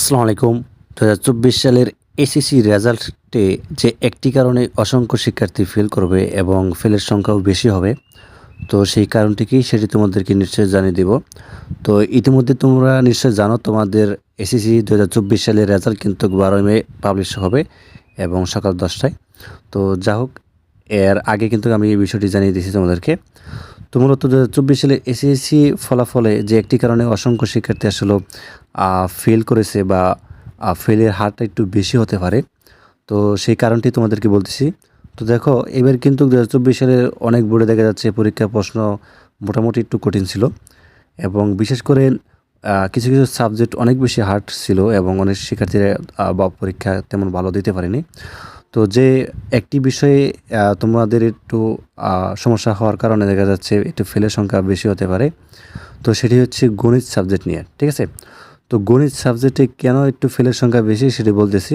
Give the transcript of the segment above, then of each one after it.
আসসালামু আলাইকুম। দু হাজার চব্বিশ সালের এসএসসি রেজাল্টে যে একটি কারণে অসংখ্য শিক্ষার্থী ফেল করবে এবং ফেলের সংখ্যাও বেশি হবে, তো সেই কারণটিকেই সেটি তোমাদেরকে নিশ্চয় জানিয়ে দেব। তো ইতিমধ্যে তোমরা নিশ্চয় জানো, তোমাদের এসএসসি দু সালের রেজাল্ট কিন্তু বারোই মে পাবলিশ হবে এবং সকাল দশটায়। তো যা হোক, এর আগে কিন্তু আমি এই বিষয়টি জানিয়ে দিয়েছি তোমাদেরকে। তো মূলত দু হাজার চব্বিশ সালে এসএসসি ফলাফলে যে একটি কারণে অসংখ্য শিক্ষার্থী আসলে ফেল করেছে বা ফেলের হারটা একটু বেশি হতে পারে। তো সেই কারণটি তোমাদেরকে বলতেছি। তো দেখো, এবার কিন্তু দু হাজার চব্বিশ সালের অনেক বোর্ডে দেখা যাচ্ছে পরীক্ষার প্রশ্ন মোটামুটি একটু কঠিন ছিল এবং বিশেষ করে কিছু কিছু সাবজেক্ট অনেক বেশি হার্ড ছিল এবং অনেক শিক্ষার্থীরা বা পরীক্ষা তেমন ভালো দিতে পারেনি। তো যে একটি বিষয়ে তোমাদের একটু সমস্যা হওয়ার কারণে দেখা যাচ্ছে একটু ফেলের সংখ্যা বেশি হতে পারে। তো সেটি হচ্ছে গণিত সাবজেক্ট নিয়ে, ঠিক আছে? তো গণিত সাবজেক্টে কেন একটু ফেলের সংখ্যা বেশি সেটি বলতেছি।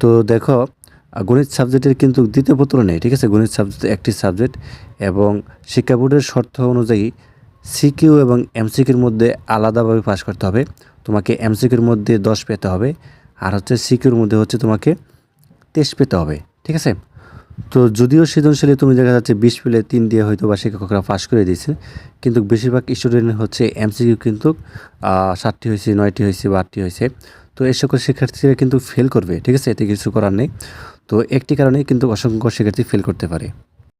তো দেখো গণিত সাবজেক্টের কিন্তু দ্বিতীয় পত্র নেই, ঠিক আছে? গণিত সাবজেক্ট একটি সাবজেক্ট এবং শিক্ষা বোর্ডের শর্ত অনুযায়ী সিকিউ এবং এমসিকিউর মধ্যে আলাদাভাবে পাশ করতে হবে। তোমাকে এমসিকিউর মধ্যে দশ পেতে হবে। আর হচ্ছে সিকিউর মধ্যে হচ্ছে তোমাকে টেস্ট পেতে হবে, ঠিক আছে? তো যদিও সৃজনশীলে তুমি দেখা যাচ্ছে বিশ পেলে তিন দিয়ে হয়তো বা শিক্ষকরা পাস করে দিয়েছে, কিন্তু বেশিরভাগ স্টুডেন্ট হচ্ছে এমসিকিউ কিন্তু সাতটি হয়েছে, নয়টি হয়েছে বা আটটি হয়েছে। তো এই সকল শিক্ষার্থীরা কিন্তু ফেল করবে, ঠিক আছে? এতে কিছু করার নেই। তো একটি কারণে কিন্তু অসংখ্য শিক্ষার্থী ফেল করতে পারে।